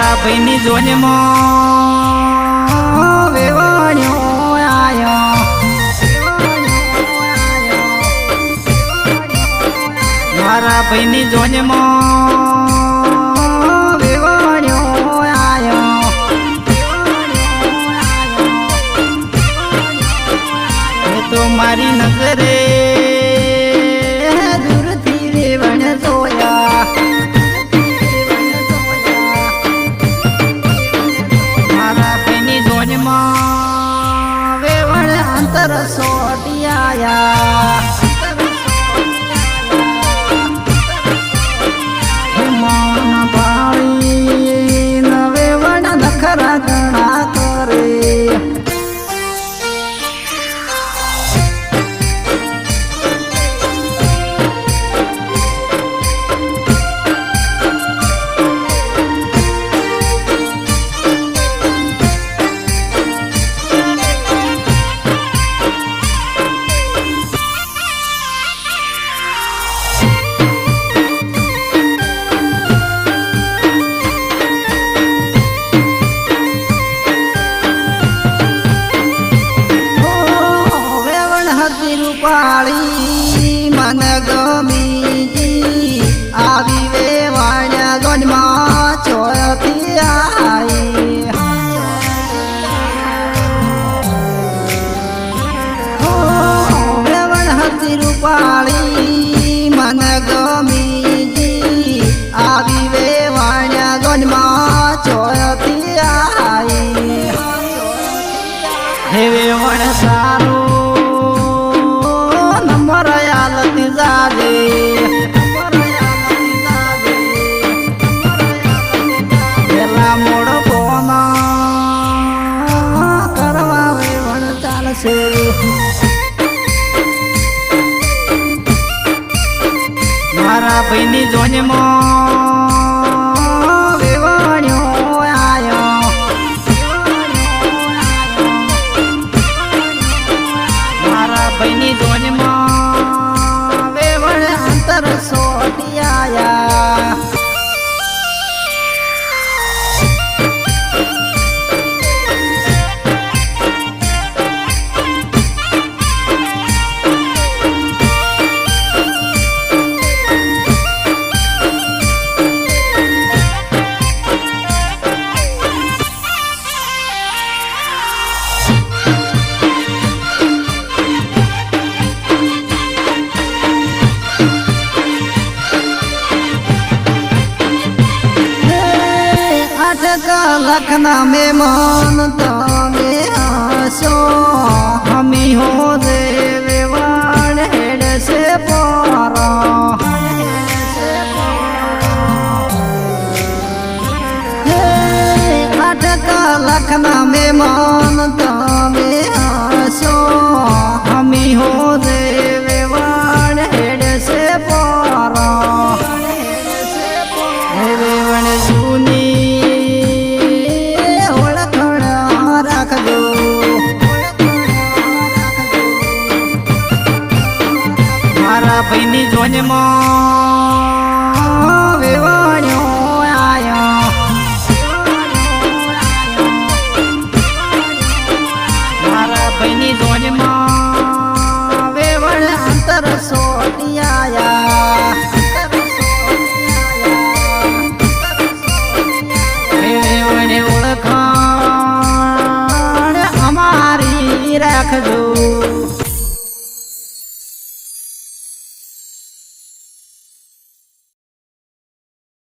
મારા ભાઈની જોનમાં વેવાણ્યો આયો. મારા ભાઈની જોનમાં વેવાણ્યો આયો. તો મારી નજરે વેવણ અંતર રૂપાળી મન ગમીજી આવી વેવાણ્યા ગઢમાં ચોથી આઈ. હો, વેવણ હતી રૂપાળી મન ગમીજી આવી વેવાણ્યા ગઢમાં ચોથી આઈ. હેવે વણ ચાલશે મારા ભાઈની જોનમાં કલાકના મહેમાન તમે હશો હમી હો દેવે વાણ હેડ છે પોરા આઠ કલાકના મહેમાન તમે હશો હમી હો દેવે વાણ હેડ છે પોરા વેવણ જૂની મારા ભાઈની જોજમાં વેવાણ્યો આયો. મારા ભાઈની જોજમાં વેવણ અંતર સોટી આયા. ઓળખાણ અમારી રાખજો.